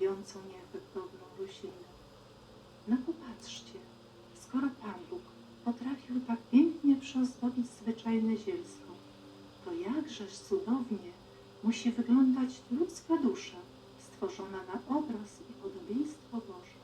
lubiącą nieefektowną roślinę. No popatrzcie, skoro Pan Bóg potrafił tak pięknie przyozdobić zwyczajne zielsko, to jakżeż cudownie musi wyglądać ludzka dusza, stworzona na obraz i podobieństwo Boże.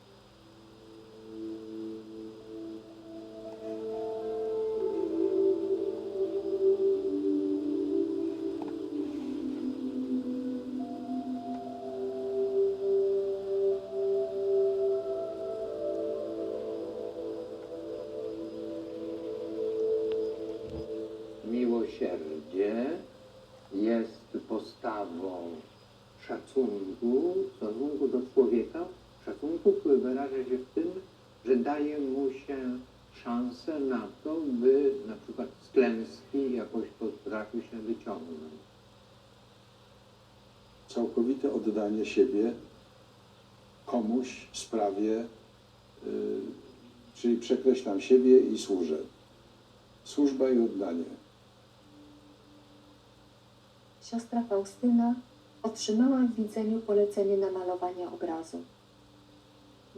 Postawą szacunku, szacunku do człowieka, szacunku, który wyraża się w tym, że daje mu się szansę na to, by na przykład z klęski jakoś potrafił się wyciągnąć. całkowite oddanie siebie komuś, sprawie, y, czyli przekreślam siebie i służę. Służba i oddanie. Siostra Faustyna otrzymała w widzeniu polecenie namalowania obrazu.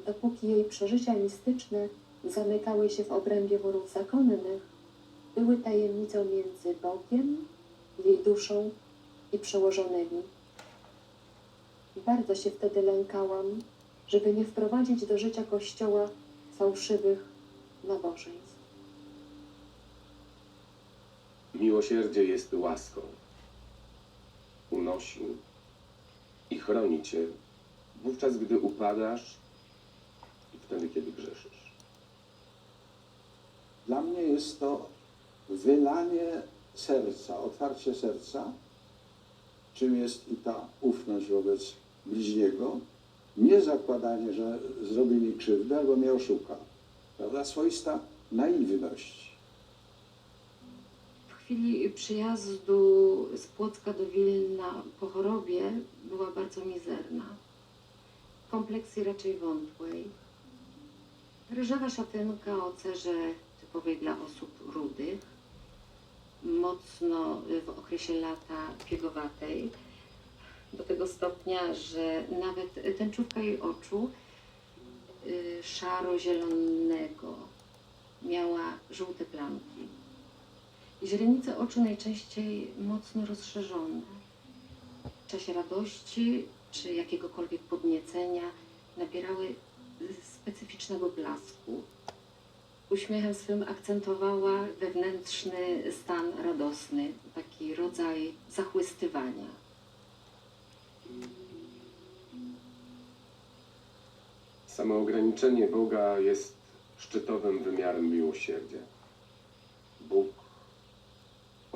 Dopóki jej przeżycia mistyczne zamykały się w obrębie worów zakonnych, były tajemnicą między Bogiem, jej duszą i przełożonymi. Bardzo się wtedy lękałam, żeby nie wprowadzić do życia Kościoła fałszywych nabożeństw. Miłosierdzie jest łaską. Unosi i chroni cię wówczas, gdy upadasz i wtedy, kiedy grzeszysz. Dla mnie jest to wylanie serca, otwarcie serca, czym jest i ta ufność wobec bliźniego, nie zakładanie, że zrobi mi krzywdę albo mnie oszuka. Prawda? Swoista naiwność. Chwili przyjazdu z Płocka do Wilna po chorobie była bardzo mizerna. Kompleksji raczej wątłej. Ryżowa szatynka o cerze typowej dla osób rudych. Mocno w okresie lata piegowatej. Do tego stopnia, że nawet tęczówka jej oczu y, szaro-zielonego miała żółte plamki. Źrenice oczu najczęściej mocno rozszerzone. W czasie radości czy jakiegokolwiek podniecenia nabierały specyficznego blasku. Uśmiechem swym akcentowała wewnętrzny stan radosny, taki rodzaj zachłystywania. Samo ograniczenie Boga jest szczytowym wymiarem miłosierdzia. Bóg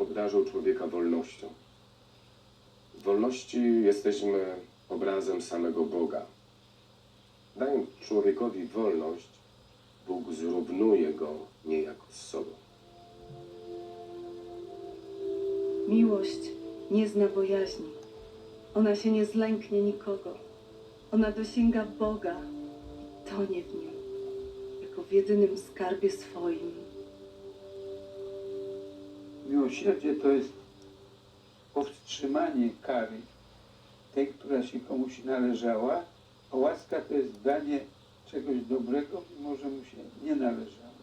obdarzył człowieka wolnością. W wolności jesteśmy obrazem samego Boga. Dając człowiekowi wolność, Bóg zrównuje go niejako z sobą. Miłość nie zna bojaźni. Ona się nie zlęknie nikogo. Ona dosięga Boga i tonie w nim, jako w jedynym skarbie swoim. Miłosierdzie to jest powstrzymanie kary, tej, która się komuś należała, a łaska to jest danie czegoś dobrego, mimo że mu się nie należało.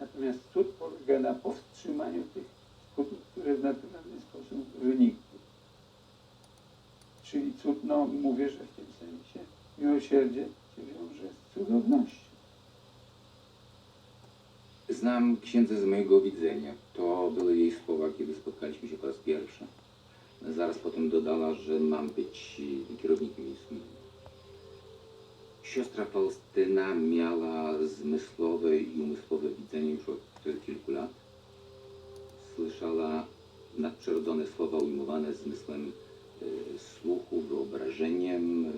Natomiast cud polega na powstrzymaniu tych skutków, które w naturalny sposób wynikły. Czyli cud, no mówię, że w tym sensie miłosierdzie się wiąże z cudownością. Znam księdza z mojego widzenia. To były jej słowa, kiedy spotkaliśmy się po raz pierwszy. Zaraz potem dodała, że mam być kierownikiem jej sumienia. Siostra Faustyna miała zmysłowe i umysłowe widzenie już od kilku lat. Słyszała nadprzyrodzone słowa ujmowane zmysłem e, słuchu, wyobrażeniem, e,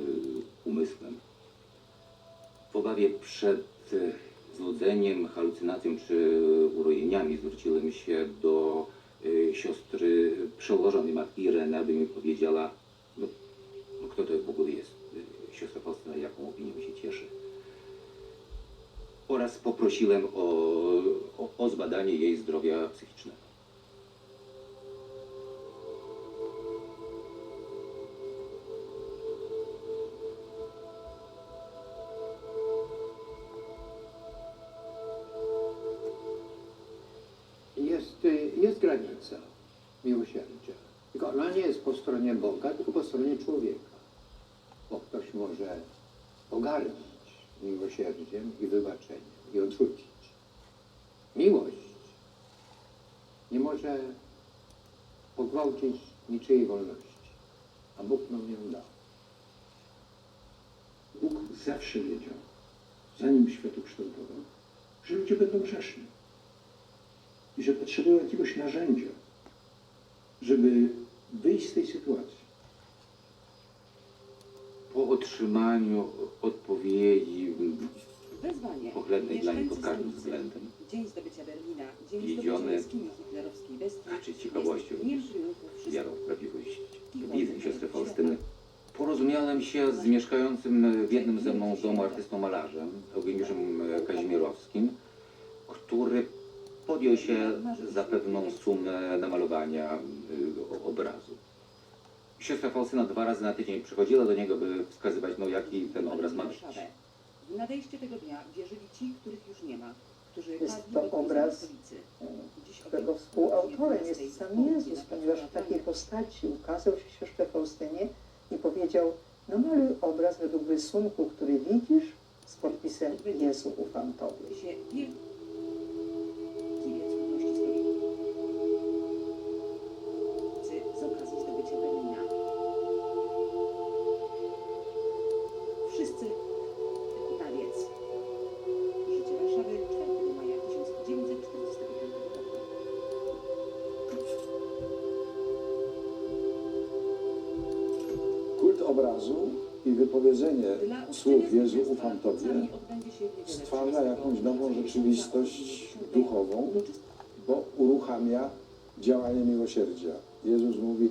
umysłem. W obawie przed e, złudzeniem, halucynacją czy urojeniami zwróciłem się do y, siostry przełożonej matki Ireny, aby mi powiedziała, no, no kto to w ogóle jest y, siostra Faustyna, jaką opinią się cieszy. Oraz poprosiłem o, o, o zbadanie jej zdrowia psychicznego. Stronie człowieka, bo ktoś może pogardzić miłosierdziem i wybaczeniem i odrzucić. Miłość nie może pogwałcić niczyjej wolności, a Bóg nam ją dał. Bóg zawsze wiedział, zanim świat ukształtował, że ludzie będą grzeszni i że potrzebują jakiegoś narzędzia, żeby wyjść z tej sytuacji. Po otrzymaniu odpowiedzi Wezwanie. pochlebnej dla nich pod każdym względem, Dzień zdobycia Berlina, dzień zdobycia jaskini hitlerowskiej bestii. znaczy ciekawością, wszystkich. wiarą w prawdziwość wizy siostry Faustyny, porozumiałem się z mieszkającym w jednym ze mną domu artystą malarzem, Eugeniuszem Kazimierowskim, który podjął się za pewną sumę namalowania y, obrazu. Siostra Faustyna dwa razy na tydzień przychodziła do niego, by wskazywać, no jaki ten obraz ma być. W nadejście tego dnia wierzyli ci, których już nie ma, którzy Jest to obraz, o którego współautorem jest sam 12 Jezus, ponieważ w takiej postaci ukazał się siostrze Faustynie i powiedział, no maluj obraz według rysunku, który widzisz z podpisem Jezu, ufam Tobie. Obrazu i wypowiedzenie słów Jezu ufam Tobie stwarza jakąś nową rzeczywistość duchową, bo uruchamia działanie miłosierdzia. Jezus mówi,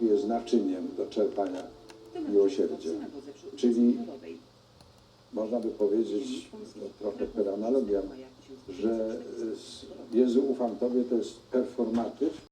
jest naczyniem do czerpania miłosierdzia. Czyli można by powiedzieć, trochę per analogia, że y, Jezu ufam Tobie to jest performatyw